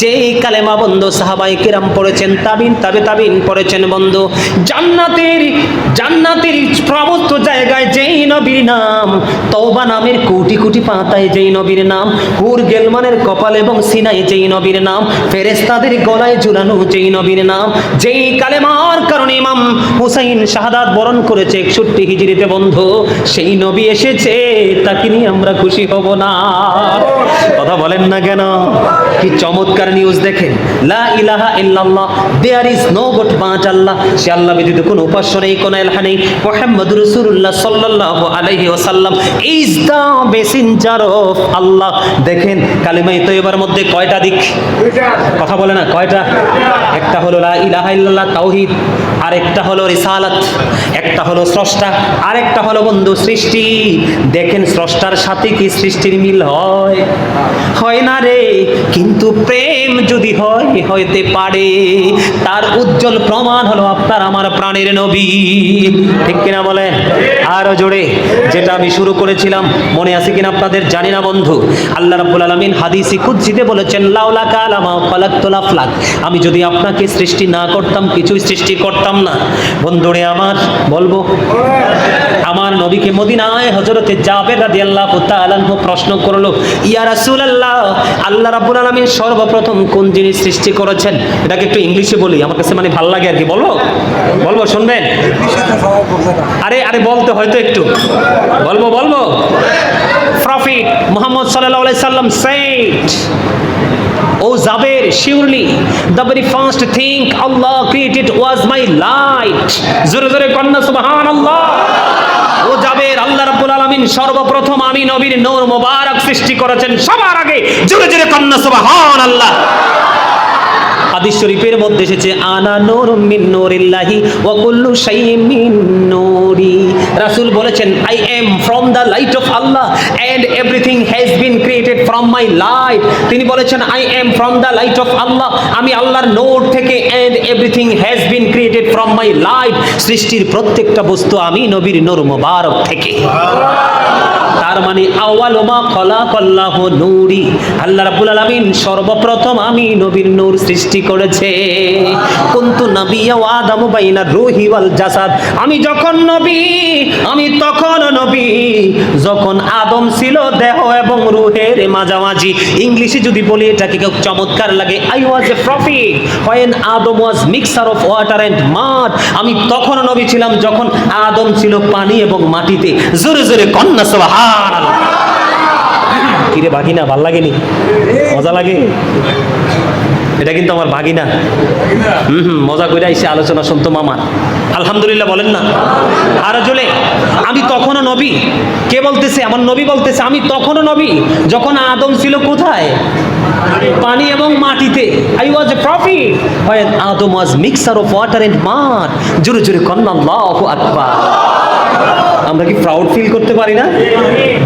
যেই কালেমা বন্ধু সাহাবাই কিরাম পড়েছেন, তাবিন, তাবে তাবিন পড়েছেন বন্ধু, জান্নাতের জান্নাতের সমস্ত জায়গায় যেই নবীর নাম, তওবা নামের কোটি কোটি পাতায় যেই নবীর নাম, হুর গেলমানের কপাল এবং সিনাই যেই নবীর নাম ফেরেস্তাদের গলায় ঝুলানো যেই নবীর নাম, যেই কালেমার কারণে ইমাম হুসাইন শাহাদাত বরণ করেছে একষট্টি হিজড়িতে বন্ধু, সেই নবী এসেছে, তাকে নিয়ে আমরা খুশি হব না। কথা বলেন না কেন? কি চমৎকার নিউজ দেখেন, লা ইলাহা ইল্লাল্লাহ there is no god but Allah. সে আল্লাহ ব্যতীত কোনো উপাস্য নেই, কোনো এলাহা নেই। মুহাম্মদুর রাসূলুল্লাহ সাল্লাল্লাহু আলাইহি ওয়াসাল্লাম is the messenger of Allah. দেখেন, কালিমায়ে তৈয়বার মধ্যে কয়টা দিক? কথা বলে না, কয়টা? একটা হলো লা ইলাহা ইল্লাল্লাহ, তাওহীদ। আরেকটা হলো রিসালাত। একটা হলো স্রষ্টা। আরেকটা হলো বন্ধু সৃষ্টি। দেখেন, স্রষ্টার সাথে কি সৃষ্টির মিল হয়? হয় না রে। কিন্তু প্রেম যদি হয় হইতে পারে। তার উজ্জ্বল প্রমাণ হলো আপনার আমার প্রাণের নবী। ঠিক কিনা বলেন আরও জোরে, যেটা আমি শুরু করেছিলাম, মনে আছে কিনা আপনাদের? জানি না বন্ধু। আল্লাহ রাব্বুল আলামিন হাদিসি কুদসিতে বলেছেন, লাউলা কালামা খালাকতুল আফলাক। আমি যদি আপনাকে সৃষ্টি না করতাম, কিছুই সৃষ্টি করতাম না। বন্ধুরে আমার, বলব? আমার নবীকে মদিনায় জাবের রাদিয়াল্লাহু তাআলা আনহু প্রশ্ন করল ইয়া রাসূলুল্লাহ আল্লাহ রাব্বুল আলামিন সর্বপ্রথম কোন জিনিস সৃষ্টি করেছেন? এটাকে একটু ইংলিশে বলি আমার কাছে মানে ভালো লাগে আর কি বলব বলব শুনবেন? আরে আরে বলতে হয়তো একটু। বলব বলব? প্রফিট মুহাম্মদ আলাইহি সাল্লাম said O Zabir, surely the very first thing Allah created was my light জোরে জোরে কন্যা সুবহান আল্লাহ ও জাবের আল্লাহ রাব্বুল আলামিন সর্বপ্রথম আমি নবীর নূর মোবারক সৃষ্টি করেছেন সবার আগে। জোরে জোরে কন্যা সুবহান আল্লাহ হাদিস শরীফের মধ্যে এসেছে, আনা নূর মিন নূরিল্লাহি ওয়া কুল্লু শাইইন মিন নূরি। রাসূল বলেছেন I am from the light of Allah and everything has been created from my light তিনি বলেছেন I am from the light of Allah আমি আল্লাহর নূর থেকে and everything has been created from my light সৃষ্টির প্রত্যেকটা বস্তু আমি নবীর নূর মোবারক থেকে। তার মানে আওয়াল মা খলাকাল্লাহু নূরি। আল্লাহ রাব্বুল আলামিন সর্বপ্রথম আমি নবীর নূর সৃষ্টি করেছে। কুনতু নাবিয়্যা ওয়া আদামু বাইনা রূহি ওয়াল জাসাদ। আমি যখন নবী, আমি তখন নবী। যখন আদম ছিল দেহ এবং রূহের মাঝামাঝি। ইংলিশে যদি বলি, এটাকে কেউ চমৎকার লাগে। I was a prophet when Adam was mixture of water and mud আমি তখন নবী ছিলাম যখন আদম ছিল পানি এবং মাটিতে। জোরে জোরে কন্যা সুবহানাল্লাহ কিরে ভাগিনা, ভালো লাগেনি? মজা লাগে? এটা কিন্তু আমার ভাগিনা। হুম হুম, মজা করে আইসে আলোচনা শুনতো মামা আলহামদুলিল্লাহ বলেন না। আর জলে, আমি তখনও নবী। কে বলতেছে? আমার নবী বলতেছে, আমি তখনও নবী। যখন আদম ছিল কোথায়? পানি এবং মাটিতে। I was a prophet when Adam was mixture of water and mud জোরে জোরে কন্না, আল্লাহু আকবার। আমরা কি প্রাউড ফিল করতে পারি না?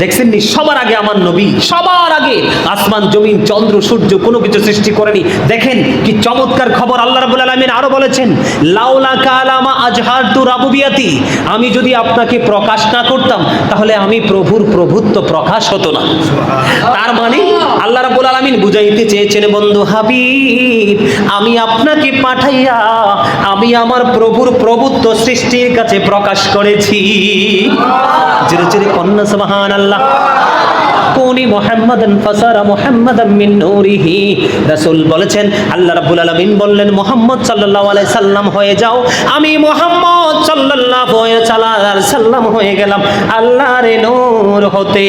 দেখছেন নি সবার আগে আমার নবী সবার আগে আসমান জমিন চন্দ্র সূর্য কোনো কিছু সৃষ্টি করেনি। দেখেন কি চমৎকার খবর আল্লাহ রাব্বুল আলামিন আরও বলেছেন লাউলা কালামা আজহার তু রাবুবিয়াতি। আমি যদি আপনাকে প্রকাশ না করতাম তাহলে আমি প্রভুর প্রভুত্ব প্রকাশ হতো না। তার মানে আল্লাহ রাব্বুল আলামিন বুঝাইতে চেয়েছেন বন্ধু হাবিব আমি আপনাকে পাঠাইয়া আমি আমার প্রভুর প্রভুত্ব সৃষ্টির কাছে প্রকাশ করেছি। জোরে কন্যা সুবহান আল্লাহ কোনি মুহাম্মাদান ফাসারা মুহাম্মাদান মিন নূরিহি রাসূল বলেছেন আল্লাহ রাব্বুল আলামিন বললেন মুহাম্মদ সাল্লাল্লাহু আলাইহি সাল্লাম হয়ে যাও আমি মুহাম্মদ সাল্লাল্লাহু আলাইহি সাল্লাম হয়ে গেলাম আল্লাহর নূর হতে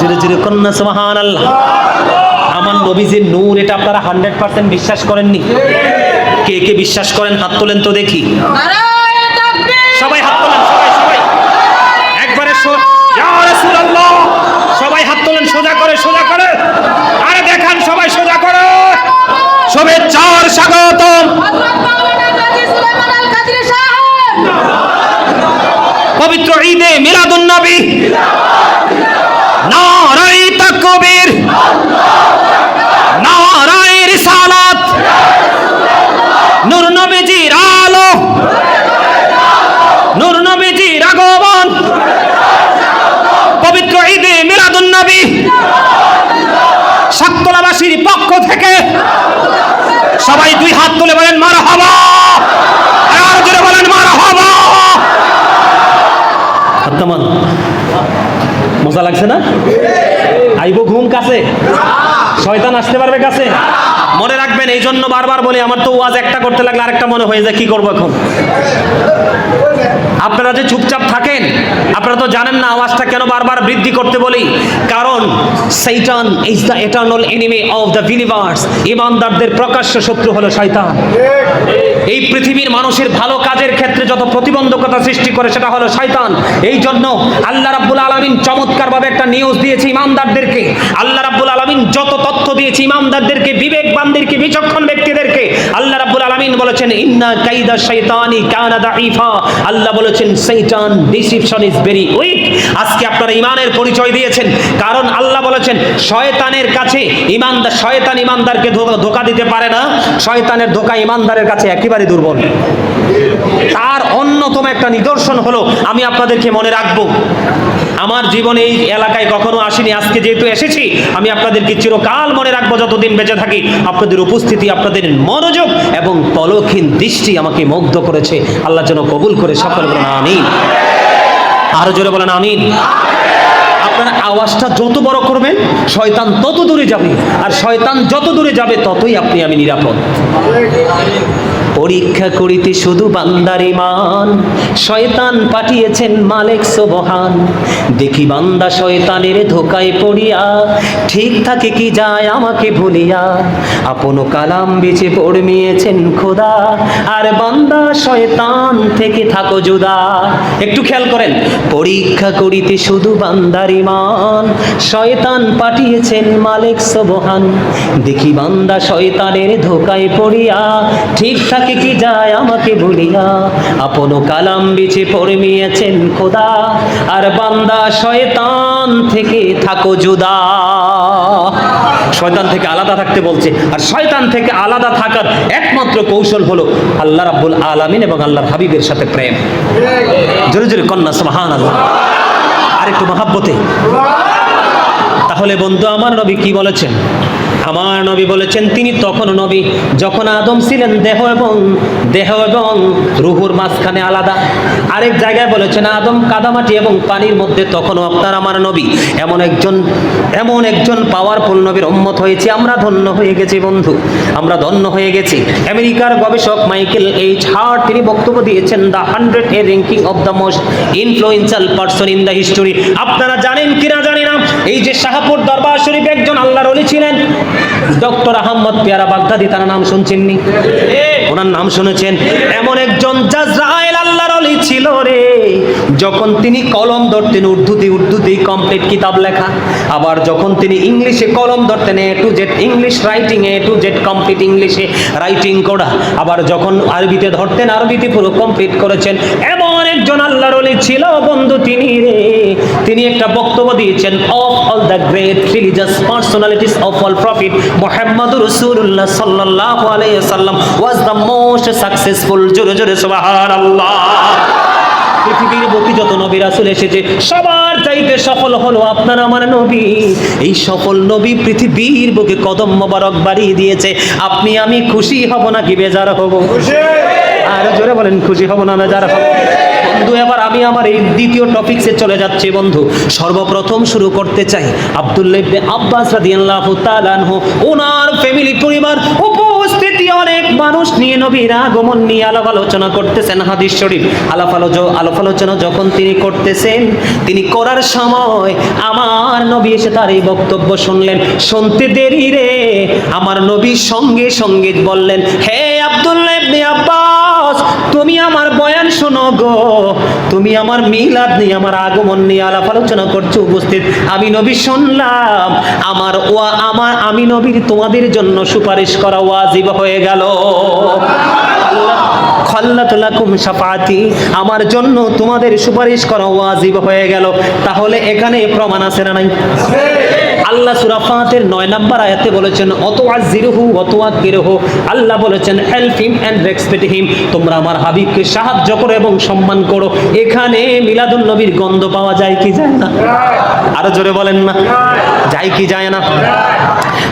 জোরে জোরে কন্যা সুবহানাল্লাহ আমার নবীজির নূর এটা আপনারা হান্ড্রেড পার্সেন্ট বিশ্বাস করেননি। কে কে বিশ্বাস করেন? হাত তোলেন তো দেখি নারায়ে তাকবীর সবাই হাত তোলেন সবাই সবাই একবারে সো- ইয়া রাসূলুল্লাহ সবাই হাত তোলেন সোজা করে সোজা করে আরে দেখান সবাই সোজা করে শুভেচ্ছার স্বাগতম হযরত মাওলানা কাজী সুলাইমান আল কাদরি সাহেব পবিত্র ঈদে নারায়ে তাকবীর। নারায়ে রিসালাত। নূর নবীজির আলো। নূর নবীজির আগমন। পবিত্র ঈদে মিলাদুন নবী সাততলাবাসীর পক্ষ সবাই দুই হাত তুলে বলেন মার হাবা আর জোরে বলেন মার হাবা হাত্তামান লাগছে না? আইব ঘুম কাছে। শয়তান আসতে পারবে কাছে? মনে রাখবেন এই জন্য বারবার বলি, আমার তো ওয়াজ একটা করতে লাগলে আরেকটা মনে হয়ে যায়, কি করব এখন? আপনারা যে চুপচাপ থাকেন, আপনারা তো জানেন না আওয়াজটা কেন বারবার বৃদ্ধি করতে বলি। কারণ Satan is the eternal enemy of the universe ইমানদারদের প্রকাশ্য শত্রু হলো শয়তান। এই পৃথিবীর মানুষের ভালো কাজের ক্ষেত্রে যত প্রতিবন্ধকতা সৃষ্টি করে সেটা হলো শয়তান। এই জন্য আল্লাহ রাব্বুল আলামিন চমৎকারভাবে একটা নিউজ দিয়েছে ইমানদারদেরকে। আল্লাহ যত তথ্য দিয়েছি ইমানদারদেরকে বিবেকবানদেরকে, বিচক্ষণ ব্যক্তিদেরকে, আল্লাহ রাব্বুল আলামিন বলেছেন, ইন্না কাইদা শাইতানি কানা দাঈফা। আল্লাহ বলেছেন, শয়তান ডিসিপশন ইজ ভেরি উইক। আজকে আপনারা ইমানের পরিচয় দিয়েছেন, কারণ আল্লাহ বলেছেন, শয়তানের কাছে ইমানদার শয়তান ইমানদারকে ধোকা দিতে পারে না। শয়তানের ধোকা ইমানদারের কাছে একেবারে দুর্বল। তার অন্যতম একটা নিদর্শন হলো, আমি আপনাদেরকে মনে রাখব আমার জীবনে এই এলাকায় কখনো আসিনি, আজকে যেহেতু এসেছি, আমি আপনাদেরকে চিরকাল মনে রাখব, যতদিন বেঁচে থাকি, আপনাদের উপস্থিতি, আপনাদের মনোযোগ এবং পলক্ষীন দৃষ্টি আমাকে মুগ্ধ করেছে। আল্লাহ যেন কবুল করে, সকল বলেন আমিন। আরও জোরে বলেন আমিন। আপনারা আওয়াজটা যত বড় করবেন, শয়তান তত দূরে যাবে, আর শয়তান যত দূরে যাবে, ততই আপনি আমি নিরাপদ। পরীক্ষা করিতে শুধু বান্দার ইমান শয়তান পাঠিয়েছেন মালিক সোবহান। দেখি বান্দা শয়তানের ধোকায় পড়িয়া, ঠিক থাকে কি যায় আমাকে ভুলিয়া। আপন কালাম বেচে পড়মিয়েছেন খোদা, আর বান্দা শয়তান থেকে থাকো জুদা একটু খেয়াল করেন, পরীক্ষা করিতে শুধু বান্দার ইমান শয়তান পাঠিয়েছেন মালিক সোবহান। দেখি বান্দা শয়তানের ধোকায় পড়িয়া, ঠিক থাকে কি যায় আমাকে ভুলিয়া আপন কালাম বিছে পড়মিয়েছেন খোদা, আর বান্দা শয়তান থেকে থাকো জুদা। শয়তান থেকে আলাদা থাকতে বলছে, আর শয়তান থেকে আলাদা থাকার একমাত্র কৌশল হলো আল্লাহ রাব্বুল আলামিন এবং আল্লাহর হাবিবের সাথে প্রেম। জোরে জোরে কন্যা সুবহান আল্লাহ আর একটু মহাব্বতে। তাহলে বন্ধু, আমার নবী কি বলেছেন? আমার নবী বলেছেন, তিনি তখন নবী, যখন আদম ছিলেন, দেহ এবং দেহ এবং রুহুর মাঝখানে আলাদা। আরেক জায়গায় বলেছেন, আদম কাদামাটি এবং পানির মধ্যে তখনও আপনার আমার নবী। এমন একজন এমন একজন পাওয়ারফুল নবীর উম্মত হয়েছে, আমরা ধন্য হয়ে গেছি বন্ধু, আমরা ধন্য হয়ে গেছি। আমেরিকার গবেষক মাইকেল এইচ হার্ট, তিনি বক্তব্য দিয়েছেন the hundred a ranking of the most influential person in the history আপনারা জানেন কিনা জানি না এই যে শাহপুর দরবার শরীফ একজন আল্লাহর অলি ছিলেন ডক্টর আহম্মদ পেয়ারা বাগদাদি তার নাম শুনছেননি? ওনার নাম শুনেছেন এমন একজন জাজরাইল আল্লাহর অলি ছিল রে। যখন তিনি কলম ধরতেন উর্দুতে, উর্দুতেই কমপ্লিট কিতাব লেখা। আবার যখন তিনি ইংলিশে কলম ধরতেন, A to Z English writing A to Z complete ইংলিশে রাইটিং করা। আবার যখন আরবিতে ধরতেন, আরবিতে পুরো কমপ্লিট করেছেন। এমন একজন আল্লাহর অলি ছিল বন্ধু তিনি রে। তিনি একটা বক্তব্য দিয়েছেন of all the great religious personalities of all prophet Muhammad রসুল্লাহ সাল্লাল্লাহু আলাইহি সাল্লাম ওয়াজ দ্য মোস্ট সাকসেসফুল জোরে জোরে, সুবহানাল্লাহ। পৃথিবীর বুকে যত নবী রাসূল এসেছে সবার চাইতে সফল হলো আপনার আমার নবী। এই সফল নবী পৃথিবীর বুকে কদম মোবারক বাড়িয়ে দিয়েছে। আপনি আমি খুশি হব নাকি বেজার হব? আর জোরে বলেন খুশি হব না বেজার হব? বন্ধু এবার আমি আমার এই দ্বিতীয় টপিকসে চলে যাচ্ছি বন্ধু। সর্বপ্রথম শুরু করতে চাই আব্দুল্লাহ ইবনে আব্বাস রাদিয়াল্লাহু তাআলা আনহু। ওনার ফ্যামিলি পরিবার অনেক মানুষ নিয়ে নবীর আগমন নিয়ে আলাপ আলোচনা করতেছেন হাদিস শরীফ। আলাপ আলোচনা আলাপ আলোচনা যখন তিনি করতেছেন, তিনি করার সময় আমার নবী এসে তার এই বক্তব্য শুনলেন। শুনতে দেরি রে। আমার নবী সঙ্গে সঙ্গে বললেন, হে আব্দুল্লাহ আব্বাস, তুমি আমার বয়ান শোনো গো। তুমি আমার মিলাদ নিয়ে, আমার আগমন নিয়ে আলাপ আলোচনা করছ, উপস্থিত। আমি নবী শুনলাম। আমার ওয়া, আমার, আমি নবীর তোমাদের জন্য সুপারিশ করা ওয়াজিব হয়ে গেল। আমার জন্য তোমাদের সুপারিশ করা ওয়াজিব হয়ে গেল। তাহলে এখানে প্রমাণ আছে না নাই? আল্লাহ সূরা নয় 9 নাম্বার আয়াতে বলেছেন অত অতওয়াজিরহু ওয়াতুয়াক্কিরহু আল্লাহ বলেছেন, help him and respect him. তোমরা আমার হাবিবকে সাহায্য করো এবং সম্মান করো। এখানে মিলাদুন নবীর গন্ধ পাওয়া যায় কি যায় না? আরও জোরে বলেন না। যায় কি যায় না?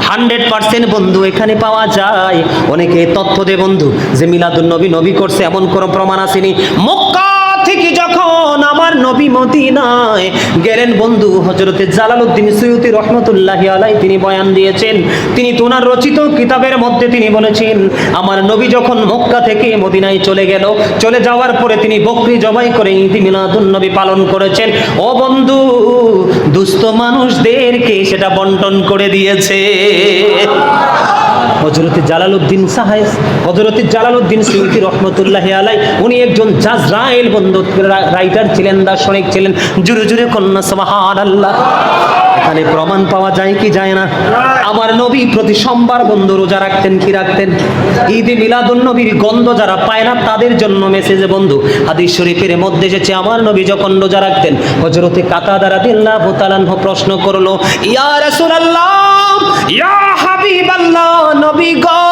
হান্ড্রেড পার্সেন্ট বন্ধু এখানে পাওয়া যায়। অনেকে তথ্য দে বন্ধু, যে মিলাদুন নবী নবী করছে, এমন কোনো প্রমাণ আসেনি। মক্কা থেকে যখন আমার নবী মদিনায় গেলেন বন্ধু হজরতে জালালউদ্দিন সৈয়দি রহমতুল্লাহি আলাই তিনি বয়ান দিয়েছেন। তিনি তোনার রচিত কিতাবের মধ্যে তিনি বলেছেন, আমার নবী যখন মক্কা থেকে মদিনায় চলে গেল, চলে যাওয়ার পরে তিনি বকরি জবাই করে ঈদ মিলাদুন নবী পালন করেছেন। ও বন্ধু, দুস্থ মানুষদেরকে সেটা বন্টন করে দিয়েছে। হজরতে জালালউদ্দিন সাহেব হজরতে জালালউদ্দিন সিউতি রহমতুল্লাহ আলাই উনি একজন জাজরাইল বন্ধু রাইটার ছিলেন, দার্শনিক ছিলেন। জুড়ে জুড়ে কন্যা সমাহান আল্লাহ এখানে প্রমাণ পাওয়া যায় কি যায় না? আমার নবী প্রতি সোমবার বন্ধু রোজা রাখতেন, কি রাখতেন? ঈদে মিলাদুন নবীর গন্ধ যারা পায় না, তাদের জন্য মেসেজে বন্ধু, হাদিস শরীফের মধ্যে এসেছে, আমার নবী যখন রোজা রাখতেন হজরতে কাতা দ্বারা দিল্লাহ তালানহ প্রশ্ন করল, ইয়া রাসূলুল্লাহ, ইয়া হাবিবাল্লাহ, নবী গো।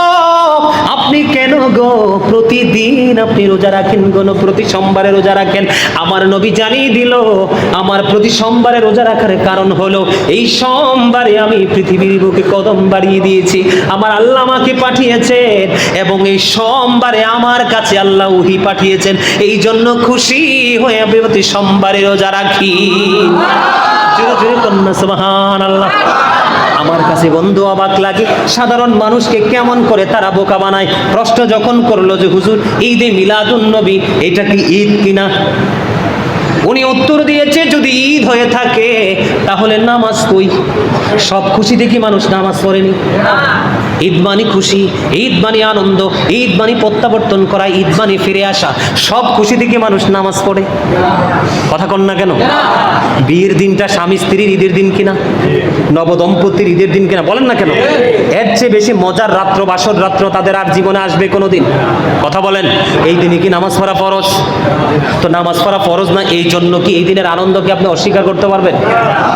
আপনি কেন গো? প্রতিদিন আপনি রোজা রাখেন গো প্রতি সোমবারে রোজা রাখেন। আমার নবী জানিয়ে দিল, আমার প্রতি সোমবারে রোজা রাখার কারণ হলো, এই সোমবারে আমি পৃথিবীর বুকে কদম বাড়িয়ে দিয়েছি। আমার আল্লাহ আমাকে পাঠিয়েছেন এবং এই সোমবারে আমার কাছে আল্লাহ উহি পাঠিয়েছেন। এই জন্য খুশি হয়ে আমি প্রতি সোমবারে রোজা রাখি। জোরে জোরে কন্যা সুবহান আল্লাহ আমার কাছে বন্ধু অবাক লাগে। সাধারণ মানুষকে কেমন করে তারা বোকা বানায়? প্রশ্ন যখন করল যে, হুজুর, ঈদে মিলাদুন নবী, এটা কি ঈদ কিনা? উনি উত্তর দিয়েছে, যদি ঈদ হয়ে থাকে, তাহলে নামাজ কই সব খুশি দেখি মানুষ নামাজ পড়েনি? ঈদ মানে খুশি, ঈদ মানে আনন্দ, ঈদ মানে প্রত্যাবর্তন করা, ঈদ মানে ফিরে আসা, সব খুশি দেখি মানুষ নামাজ পড়ে। কথা কন না কেন? বিয়ের দিনটা স্বামী স্ত্রীর ঈদের দিন কিনা? নবদম্পতির ঈদের দিন কিনা? বলেন না কেন? এর চেয়ে বেশি মজার রাত্র, বাসর রাত্র তাদের আর জীবনে আসবে কোনো দিন কথা বলেন, এই দিনে কি নামাজ পড়া ফরজ? তো নামাজ পড়া ফরজ না, এই জন্য কি এই দিনের আনন্দকে আপনি অস্বীকার করতে পারবেন?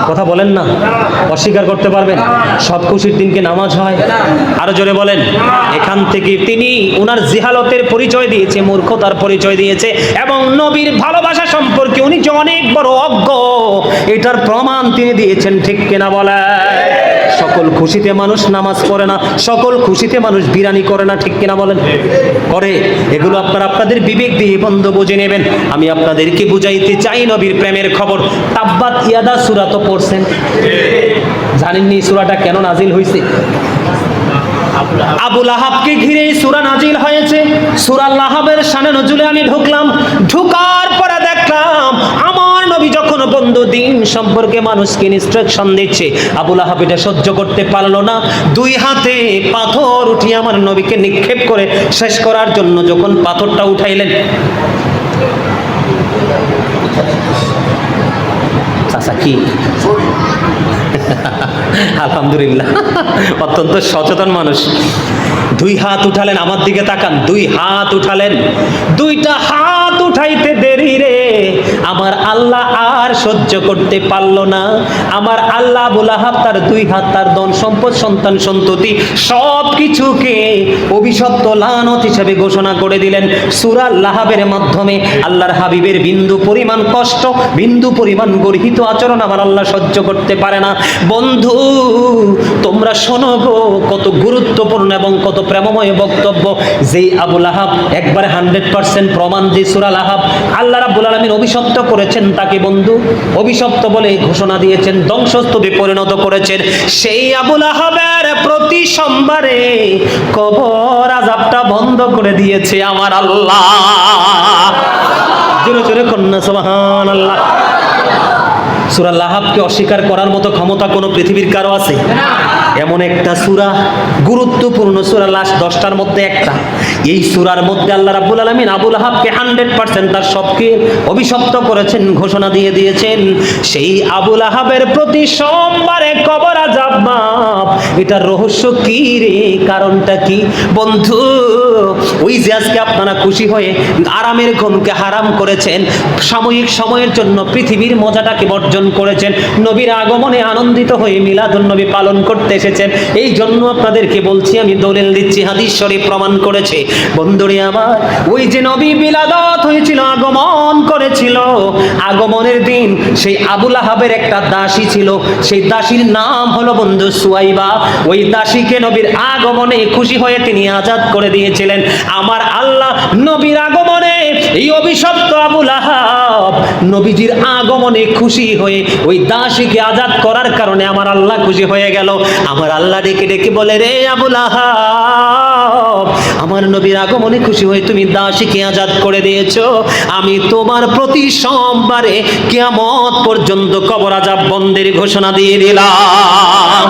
কথা বলেন না, অস্বীকার করতে পারবেন? সব খুশির দিনকে নামাজ হয়। আরও জোরে বলেন। এখান থেকে তিনি উনার জিহালতের পরিচয় দিয়েছে, মূর্খতার পরিচয় দিয়েছে এবং নবীর ভালোবাসা সম্পর্কে উনি যে অনেক বড় অজ্ঞ, এটার প্রমাণ তিনি দিয়েছেন, ঠিক কিনা বলে? সকল খুশিতে মানুষ নামাজ পড়ে না, সকল খুশিতে মানুষ বিরানি করে না, ঠিক কিনা বলেন? করে। এগুলো আপনারা আপনাদের বিবেক দিয়ে বন্ধ বুঝে নেবেন। আমি আপনাদেরকে বুঝাইতে চাই নবীর প্রেমের খবর। তাব্বাত ইয়াদা সুরা তো পড়ছেন। জানেননি সুরাটা কেন নাজিল হয়েছে আবু লাহাবকে ঘিরে সুরা নাজিল হয়েছে? সূরা লাহাবের শানে নজুলে আমি ঢুকলাম, ঢুকার পরে দেখলাম আমার নবী যখন বন্ধু দিন সম্পর্কে মানুষকে ইনস্ট্রাকশন দিচ্ছে আবু লাহাব এটা সহ্য করতে পারল না। দুই হাতে পাথর উঠিয়ে আমার নবীকে নিক্ষেপ করে শেষ করার জন্য যখন পাথরটা উঠাইলেন চাচা কি আলহামদুলিল্লাহ। অত্যন্ত সচেতন মানুষ। দুই হাত উঠালেন, আমার দিকে তাকান। দুই হাত উঠালেন। দুইটা হাত উঠাইতে আমার আল্লাহ আর সহ্য করতে পারল না। আমার আল্লাহ বুলাহাব তার দুই হাত, তার ধন সম্পদ, সন্তান সন্ততি সব কিছুকে অভিশপ্ত লানত হিসাবে ঘোষণা করে দিলেন। সুরা লাহাবের মাধ্যমে আল্লাহর হাবিবের বিন্দু পরিমাণ কষ্ট, বিন্দু পরিমাণ গর্হিত আচরণ আমার আল্লাহ সহ্য করতে পারে না। বন্ধু, তোমরা শোনো গো, কত গুরুত্বপূর্ণ এবং কত প্রেমময় বক্তব্য। যেই আবুল আহাব একবারে হান্ড্রেড পার্সেন্ট প্রমাণ যে সুরা লাহাব আল্লাহ রাব্বুল আলামিন অভিশপ্ত করেছেন তাকে বন্ধু। অভিশপ্ত বলে ঘোষণা দিয়েছেন, ধ্বংসস্তূপে পরিণত করেছেন। সেই আবুল আহাবের প্রতি সোমবারে কবর আজাবটা বন্ধ করে দিয়েছে আমার আল্লাহ। জোরে জোরে কন্যা সুবহান আল্লাহ সুরা লাহাবকে অস্বীকার করার মতো ক্ষমতা কোনো পৃথিবীর কারও আছে? এমন একটা সুরা, গুরুত্বপূর্ণ সুরা, লাস্ট দশটার মধ্যে একটা। এই সুরার মধ্যে আল্লাহ রাব্বুল আলামিন আবুল আহাবকে হান্ড্রেড পার্সেন্ট তার সবকে অভিশপ্ত করেছেন, ঘোষণা দিয়ে দিয়েছেন। সেই আবুল আহাবের প্রতি সোমবারে কবর আজাব মাপ এটার রহস্য কি রে? কারণটা কি? বন্ধু, ওই যে আজকে আপনারা খুশি হয়ে আরামের ঘুমকে হারাম করেছেন, সাময়িক সময়ের জন্য পৃথিবীর মজাটাকে বর্জন আয়োজন করেছেন। নবীর আগমনে আনন্দিত হয়ে মিলাদুন নবী পালন করতে এসেছেন। এই জন্য আপনাদেরকে বলছি, আমি দলিল দিচ্ছি, হাদিস শরীফ প্রমাণ করেছে। বন্ধুরে আমার, ওই যে নবী বিলাদত হয়েছিল, আগমন করেছিল। আগমনের দিন সেই আবুল আহাবের একটা দাসী ছিল। সেই দাসীর নাম হলো বন্ধু সুয়াইবা। ওই দাসীকে নবীর আগমনে খুশি হয়ে তিনি আজাদ করে দিয়েছিলেন। আমার আল্লাহ নবীর আগমনে এই অভিশপ্ত আবুল আহাব নবীজির আগমনে খুশি হয়ে ওই দাসীকে আজাদ করার কারণে আমার আল্লাহ খুশি হয়ে গেল। আমার আল্লাহ ডেকে ডেকে বলে, রে আবুল আমার নবীর আগমনে খুশি হয়ে তুমি দাসীকে আজাদ করে দিয়েছ। আমি তোমার প্রতি সোমবারে কিয়ামত পর্যন্ত কবর আজাব বন্দের ঘোষণা দিয়ে দিলাম।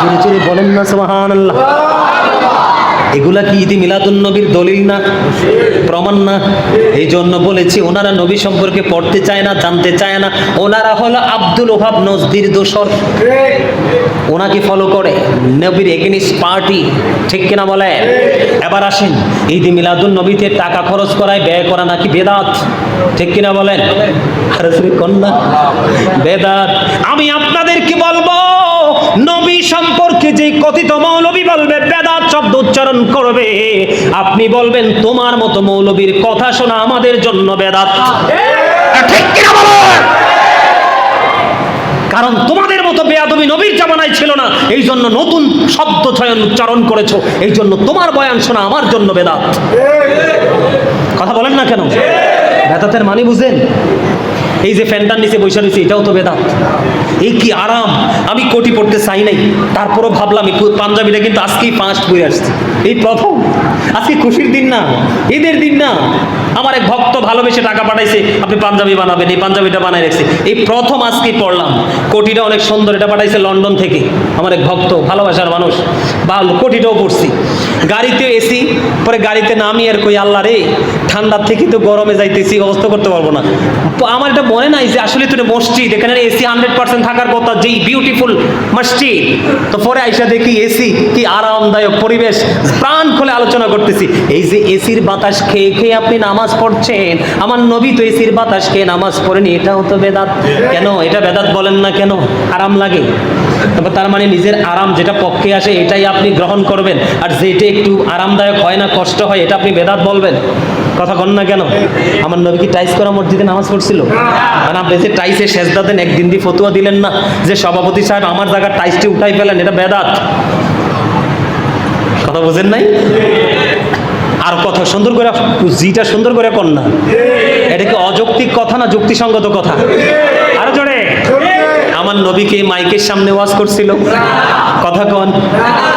জোরে জোরে বলেন না, সুবহানাল্লাহ। এগুলা কি ইদি মিলাদুন নবীর দলিল না? প্রমাণ না? এই জন্য বলেছি, ওনারা নবী সম্পর্কে পড়তে চায় না, জানতে চায় না। ওনারা হলো আব্দুল ওহাব নজদির দোসর। ওনাকে ফলো করে? নবীর এগেনিস্ট পার্টি ঠিক কিনা বলে? এবার আসেন ঈদ মিলাদুন নবীতে টাকা খরচ করায় ব্যয় করা নাকি বেদাত? ঠিক কিনা বলেন? আরে কন্যা বেদাত। আমি আপনাদেরকে বলব নবী সম্পর্কে যে কথিত মৌলবী বলবে বেদাত শব্দ উচ্চারণ করবে। আপনি বলবেন তোমার মতো মৌলবীর কথা শোনা আমাদের জন্য বেদাত। ঠিক কিনা বলেন কারণ তোমাদের মতো বেয়াদবি নবীর জামানায় ছিল না। এই জন্য নতুন শব্দ চয়ন উচ্চারণ করেছ। এই জন্য তোমার বয়ান শোনা আমার জন্য বেদাত। কথা বলেন না কেন? বেদাতের মানে বুঝেন? এই যে ফ্যানটার নিচে বসে রয়েছে, এটাও তো বেদাত। এই কি আরাম? আমি কোটি পড়তে চাই নাই। তারপরও ভাবলাম পাঞ্জাবিটা কিন্তু আজকেই ফার্স্ট বই আসছে। এই প্রথম। আজকে খুশির দিন না, ঈদের দিন না। আমার এক ভক্ত ভালোবেসে টাকা পাঠাইছে, আপনি পাঞ্জাবি বানাবেন, এই পাঞ্জাবিটা বানাই রাখছে। এই প্রথম আজকেই পড়লাম। কোটিটা অনেক সুন্দর, এটা পাঠাইছে লন্ডন থেকে। আমার এক ভক্ত, ভালোবাসার মানুষ। ভালো কোটিটাও পড়ছি। গাড়িতে এসি, পরে গাড়িতে নামি আর কই, আল্লাহ রে। ঠান্ডার থেকে তো গরমে যাইতেছি, অবস্থা করতে পারব না। আমার এটা মনে নাই যে আসলে তো মসজিদ, এখানে এসি হান্ড্রেড পার্সেন্ট থাকার কথা যেই বিউটিফুল মসজিদ। তো পরে আইসা দেখি এসি কি আরামদায়ক পরিবেশ, প্রাণ খুলে আলোচনা করতেছি। এই যে এসির বাতাস খেয়ে খেয়ে আপনি নামাজ পড়ছেন, আমার নবী তো এসির বাতাস খেয়ে নামাজ পড়েনি, এটাও তো বেদাত। কেন? এটা বেদাত বলেন না কেন? আরাম লাগে। তারপর তার মানে নিজের আরাম যেটা পক্ষে আসে, এটাই আপনি গ্রহণ করবেন। আর যেটা একটু আরামদায়ক হয় না, কষ্ট হয়, এটা আপনি বেদাত বলবেন। কথা কন না কেন? আমার নবী কি টাইস করা মসজিদে নামাজ পড়ছিল? মানে আপনি যে টাইসে সেজদা দেন, একদিন দিয়ে ফতুয়া দিলেন না, যে সভাপতি সাহেব আমার জায়গার টাইসটি উঠাই ফেলেন, এটা বেদাত। কথা বুঝেন নাই? আর কথা সুন্দর করে, জিটা সুন্দর করে কর না। এটা কি অযৌক্তিক কথা না যুক্তিসঙ্গত কথা? আরও জোরে। আমার নবীকে মাইকের সামনে ওয়াজ করছিল? কথা কন।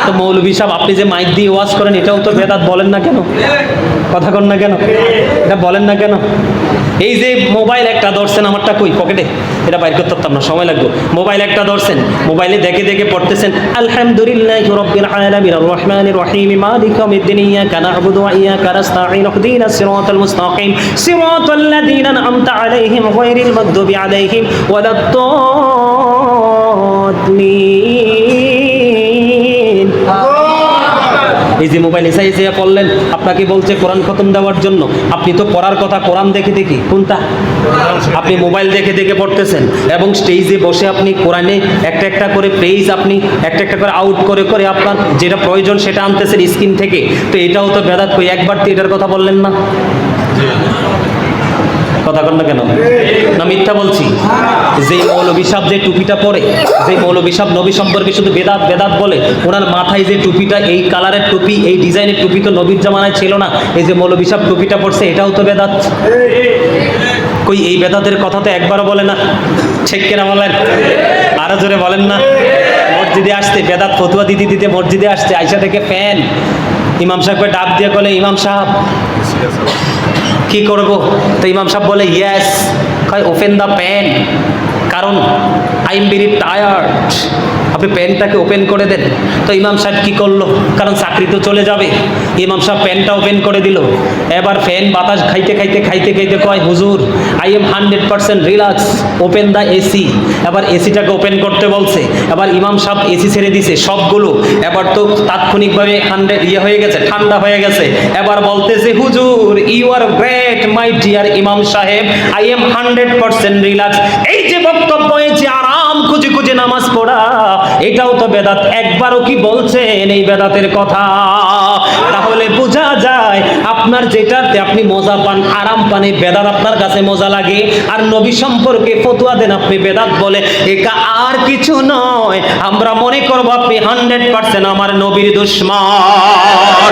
তো মৌলভী সাহেব, আপনি যে মাইক দিয়ে ওয়াজ করেন, এটাও তো বেদাত বলেন না কেন? কথা কন না কেন? এটা বলেন না কেন? এই যে মোবাইল একটা ধরছেন, আমারটা কই? পকেটে? এটা বাইর করতে পারতাম না, সময় লাগবে। মোবাইল একটা ধরছেন, মোবাইলে দেখে দেখে পড়তেছেন, আলহামদুলিল্লাহ রব্বিল আলামিন আর রহমানির রহিম, মালিক ইয়াউমিদ্দিন, ইয়াকা না'বুদু ওয়া ইয়াকা নাস্তাঈন ইহদিনাস সিরাতাল মুস্তাকিম, সিরাতাল লাযীনা আন'আমতা আলাইহিম গায়রিল মাগদুবি আলাইহিম ওয়ালাদ-দাল্লিন. এই যে মোবাইল এসাই এসাইয়া পড়লেন, আপনাকে বলছে কোরআন খতম দেওয়ার জন্য। আপনি তো পড়ার কথা কোরআন দেখে দেখি, কোনটা? আপনি মোবাইল দেখে দেখে পড়তেছেন এবং স্টেজে বসে আপনি কোরআনে একটা একটা করে পেজ আপনি একটা একটা করে আউট করে করে আপনার যেটা প্রয়োজন সেটা আনতেছেন স্ক্রিন থেকে। তো এটাও তো বেদাত কই, একবার তো এটার কথা বললেন না? কথা কন না কেন? না, মিথ্যা বলছি। যে মৌলবী সাহেব যে টুপিটা পরে যে মৌলবী সাহেব নবী সম্পর্কে শুধু বেদাত বেদাত বলে, ওনার মাথায় যে টুপিটা, এই কালারের টুপি, এই ডিজাইনের টুপি তো নবীর জামানায় ছিল না। এই যে মৌলবী সাহেব টুপিটা পরছে, এটাও তো বেদাত। কই, এই বেদাতের কথা তো একবারও বলে না। ঠিক কিনা বলেন। আরও জোরে বলেন না। মসজিদে আসতে, বেদাত ফতুয়া দিতে দিতে মসজিদে আসতে আইসা থেকে ফ্যান। ইমাম সাহেবকে ডাক দিয়ে বলে ইমাম সাহেব, কি করব? তো ইমাম সাহেব বলে ইয়েস ওপেন দ্য পেন কারণ আই এম ভেরি টায়ার্ড আপনি পেনটাকে ওপেন করে দেন। তো ইমাম সাহেব কি করল? কারণ চাকরি তো চলে যাবে। ইমাম সাহেব পেনটা ওপেন করে দিল। এবার ফ্যান বাতাস খাইতে খাইতে খাইতে খাইতে কয়, হুজুর I am hundred percent relax open the AC এবার এসিটাকে ওপেন করতে বলছে। এবার ইমাম সাহেব এসি ছেড়ে দিছে সবগুলো। এবার তো তাৎক্ষণিকভাবে হান্ড্রেড ইয়ে হয়ে গেছে, ঠান্ডা হয়ে গেছে। এবার বলতেছে, হুজুর you are great my dear ইমাম সাহেব I am hundred percent relax এই যে বক্তব্য, এই যে আরাম, খুঁজে খুঁজে নামাজ পড়া এটাও তো বেদাত। একবারও কি বলছেন এই বেদাতের কথা? তাহলে বোঝা যায় আপনার যেটাতে আপনি মজা পান, আরাম পান, এই বেদাত আপনার কাছে মজা লাগে। আর নবী সম্পর্কে ফতুয়া দেন আপনি বেদাত বলে। এটা আর কিছু নয়। আমরা মনে করব আপনি হান্ড্রেড পার্সেন্ট আমার নবীর দুশ্মন?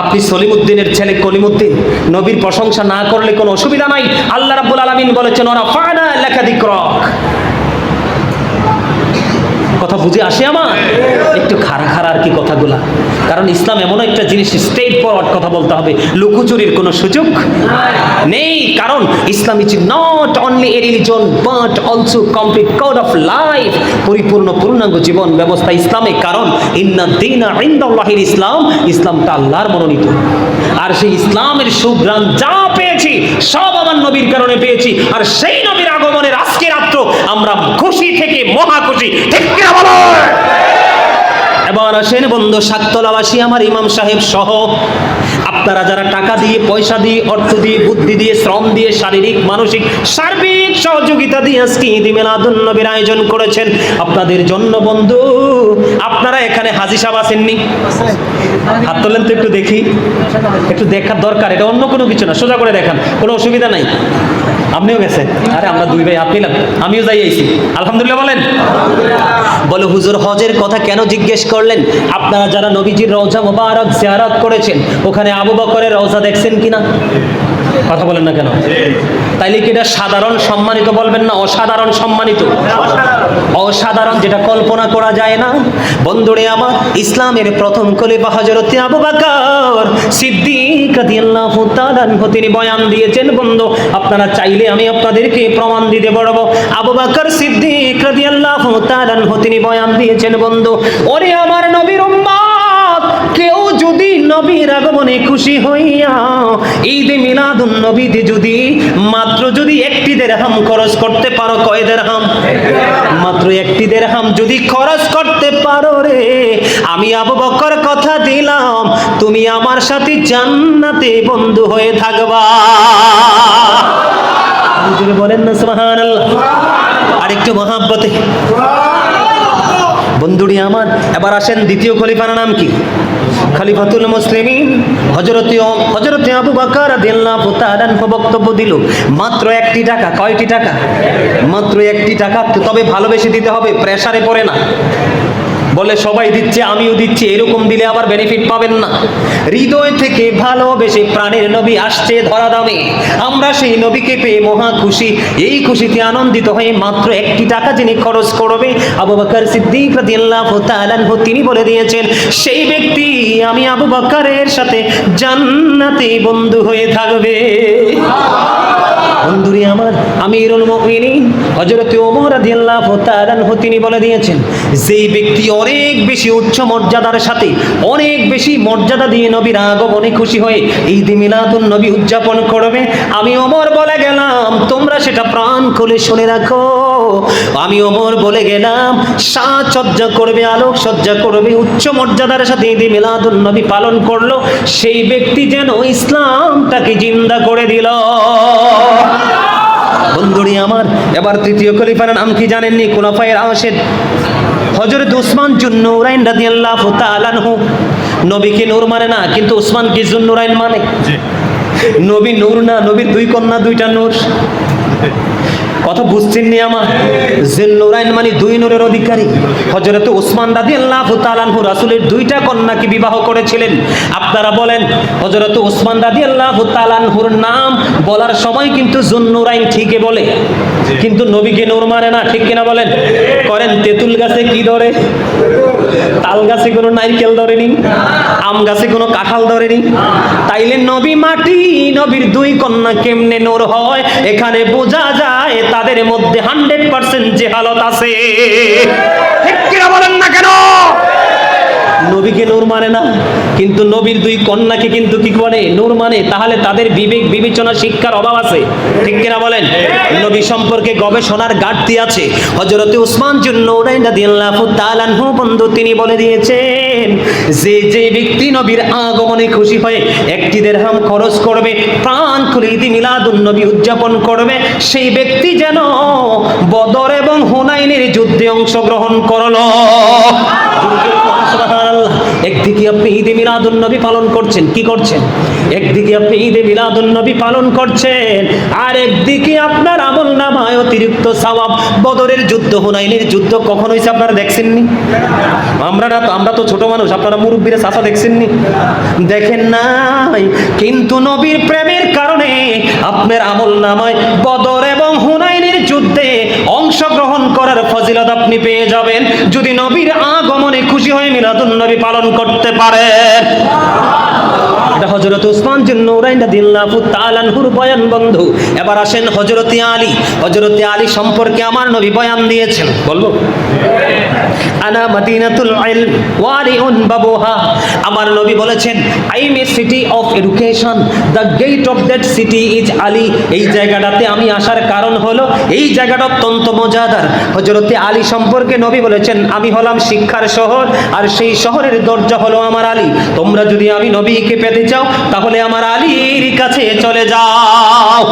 আপনি সলিমুদ্দিনের ছেলে কলিমুদ্দিন, নবীর প্রশংসা না করলে কোনো অসুবিধা নাই। আল্লাহ রাব্বুল আলামিন বলেছেন ওরা দিক্রক কথা বুঝে আসে আমার? একটু আর কি কথাগুলা। কারণ ইসলাম এমন একটা জিনিস ফরওয়ার্ড কথা বলতে হবে। লুকোচুরির কোনো সুযোগ নেই। কারণ Islam is not only a religion but also complete code of life পরিপূর্ণ পূর্ণাঙ্গ জীবন ব্যবস্থা ইসলামে। কারণ ইন্না দিন ইসলাম আল্লাহর মনোনীত। আর সেই ইসলামের সুগ্রাম যা পেয়েছি, সব আমার নবীর কারণে পেয়েছি। আর সেই রাত্র আমরা খুশি থেকে মহা খুশি। ঠিক কিনা বলো? এবার আসেন বন্ধু সাততলাবাসী, আমার ইমাম সাহেব সহ। আপনারা যারা টাকা দিয়ে, পয়সা দিয়ে, অর্থ দিয়ে, বুদ্ধি দিয়ে, শ্রম দিয়ে, শারীরিক, মানসিক, সার্বিক সহযোগিতা দিয়ে আজকে ঈদ মিলাদুন নবীর আয়োজন করেছেন। আপনাদের জন্য বন্ধু, আপনারা এখানে হাজি সাহেব আসেননি? হাত তোলেন তো একটু দেখি। একটু দেখার দরকার, এটা অন্য কোনো কিছু না, সোজা করে দেখান, কোনো অসুবিধা নাই। আপনিও গেছেন? আরে আমরা দুই ভাই, আপনি আমিও যাই আইছি। আলহামদুলিল্লাহ বলেন। বলে, হুজুর হজের কথা কেন জিজ্ঞেস করলেন? আপনারা যারা নবীজির রওজা মোবারক জিয়ারত করেছেন, ওখানে আবু বকরের রওজা দেখছেন কিনা? কথা বলেন না কেন? তাইলে কি এটা সাধারণ সম্মানিত বলবেন না? অসাধারণ সম্মানিত। অসাধারণ যেটা কল্পনা করা যায় না। বন্ধুরে আমার, ইসলামের প্রথম খলিফা হযরত আবু বকর সিদ্দিক রাদিয়াল্লাহু তাআলা তিনি বয়ান দিয়েছেন, বন্ধু, আপনারা চাইলে আমি আপনাদেরকে প্রমাণ দিতে পারব। আবু বকর সিদ্দিক রাদিয়াল্লাহু তাআলা তিনি বয়ান দিয়েছেন, বন্ধু, ওরে আমার নবীর উম্মত কেউ যদি নবীর আগমনে খুশি হইয়া ঈদে মিলাদুন নবীতে যদি মাত্র যদি একটি দেরহাম খরচ করতে পারো, কয় দেরহাম মাত্র একটি দেরহাম যদি খরচ করতে পারো রে। আমি আবু বকর কথা দিলাম, তুমি আমার সাথে জান্নাতে বন্ধু হয়ে থাকবা। বলেন না, সুবহানাল্লাহ। আরেকটু মহাব্বতে। বন্ধুরি আমার এবার আসেন দ্বিতীয় খলিফার নাম কি? খলিফাতুল মুসলিমিন। হজরতীয় হযরতে আবু বাকার আনহু বক্তব্য দিল, মাত্র একটি টাকা, কয়টি টাকা? মাত্র একটি টাকা, তবে ভালোবেসে দিতে হবে প্রেশারে পড়ে না। বলে সবাই দিচ্ছে আমিও দিচ্ছি। এরকম দিলে আবার বেনিফিট পাবেন না। হৃদয় থেকে ভালোবেসে প্রাণের নবী আসছে ধরা দামে আমরা সেই নবীকে পেয়ে মহা খুশি। এই খুশিতে আনন্দিত হয়ে মাত্র একটি টাকা যিনি খরচ করবে আবু বকর সিদ্দিক রাদিয়াল্লাহু তাআলা তিনি বলে দিয়েছেন সেই ব্যক্তি আমি আবু বকরের সাথে জান্নাতে বন্ধু হয়ে থাকবে। বন্ধুরি আমার আমিরুল মুমিনিন। হযরত ওমর রাদিয়াল্লাহু তাআলা তিনি বলে দিয়েছেন, যেই ব্যক্তি অনেক বেশি উচ্চ মর্যাদার সাথে অনেক বেশি মর্যাদা দিয়ে নবীর আগমনে খুশি হয়ে ঈদ মিলাদুন নবী উদযাপন করবে, আমি ওমর বলে গেলাম, তোমরা সেটা প্রাণ খুলে শুনে রাখো। আমি ওমর বলে গেলাম, সাজসজ্জা করবে আলোক সজ্জা করবে, উচ্চ মর্যাদার সাথে ঈদ মিলাদুন নবী পালন করল, সেই ব্যক্তি যেন ইসলামটাকে জিন্দা করে দিল। বন্ধুরি আমার। এবার তৃতীয় খলিফার নাম কি জানেননি? কুলাফায়ের আশেদ হজরত উসমান জুন্নুরাইন রাদিয়াল্লাহু তাআলা নহু নবীকে নূর মানে না কিন্তু উসমান কি জুন্নুরাইন মানে? নবী নূর না নবীর দুই কন্যা দুইটা নূর। কথা বুঝছেন নি আমার? নুরাইন মানে দুই নূরের অধিকারী। হযরত ওসমান রাদিয়াল্লাহু আল্লাহ আনহু রাসূলের দুইটা কন্যাকে বিবাহ করেছিলেন। আপনারা বলেন, হযরত ওসমান রাদিয়াল্লাহু তাআলা আনহুর নাম বলার সময় কিন্তু জুন্নুরাইন ঠিকই বলে। কিন্তু নবীকে নূর মানে না, ঠিক কিনা বলেন? করেন তেঁতুল গাছে কি ধরে? তাল গাছে কোনো নারকেল ধরেনি আম গাছে কোনো কাঁঠাল ধরেনি। তাইলে নবী মাটি, নবীর দুই কন্যা কেমনে নোর হয়? এখানে বোঝা যায় তাদের মধ্যে হান্ড্রেড পার্সেন্ট যে হালত আছে বলেন না কেন? নবীকে নূর মানে না, কিন্তু নবীর দুই কন্যাকে কিন্তু কি করে? নূর মানে। তাহলে তাদের বিবেক বিবেচনা শিক্ষার অভাব আছে। ঠিক কিনা বলেন? নবী সম্পর্কে গবেষণার ঘাটতি আছে। হযরতে উসমান আনহু বন্ধু তিনি বলে দিয়েছেন, যে যে ব্যক্তি নবীর আগমনে খুশি হয়ে একটি দেড়হাম খরচ করবে, প্রাণ খুলে ঈদ মিলাদুন নবী উদযাপন করবে, সেই ব্যক্তি যেন বদর এবং হুনাইনের যুদ্ধে অংশগ্রহণ করল। আপনি ঈদে মিলাদুন নবী পালন করছেন, কি করছেন? একদিকে আপনি ঈদে মিলাদুন নবী পালন করছেন, আর একদিকে আপনার আমল নামায় অতিরিক্ত সওয়াব। বদরের যুদ্ধ, হুনাইনের যুদ্ধ কখন হয়েছে আপনারা দেখছেননি? আমরা না তো আমরা তো ছোট মানুষ, আপনারা মুরব্বীরা চাচা দেখছেননি? দেখেন নাই। কিন্তু নবীর প্রেমের কারণে আপনার আমল নামায় বদর এবং হুনাইনের যুদ্ধে অংশগ্রহণ করার ফজিলত আপনি পেয়ে যাবেন। যদি নবীর আগমনে খুশি হয়ে মিলাদুন নবী পালন করতে পারেন। এটা হজরত উসমান জিন নৌরাইন রাদিয়াল্লাহু তাআলা আনহুর বয়ান বন্ধু। এবার আসেন হযরতে আলী। হযরতে আলী সম্পর্কে আমার নবী বয়ান দিয়েছেন। বলব? আনা মাদিনাতুল ইলম ওয়ারিউন বাবুহা। আমার নবী বলেছেন I am a city of education the gate of that city is Ali এই জায়গাটাতে আমি আসার কারণ হলো, এই জায়গাটা অত্যন্ত মজাদার। হযরতে আলী সম্পর্কে নবী বলেছেন, আমি হলাম শিক্ষার শহর, আর সেই শহরের দরজা হলো আমার আলী। তোমরা যদি আমি নবীকে পেতে চাও তাহলে আমার আলীর কাছে চলে যাও।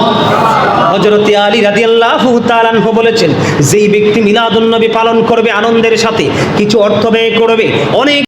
হযরতে আলী রাদিয়াল্লাহু তাআলা আনহু বলেছেন, যেই ব্যক্তি মিলাদুন নবী পালন করবে আনন্দের সাথে, কিছু অর্থ ব্যয় করবে, অনেক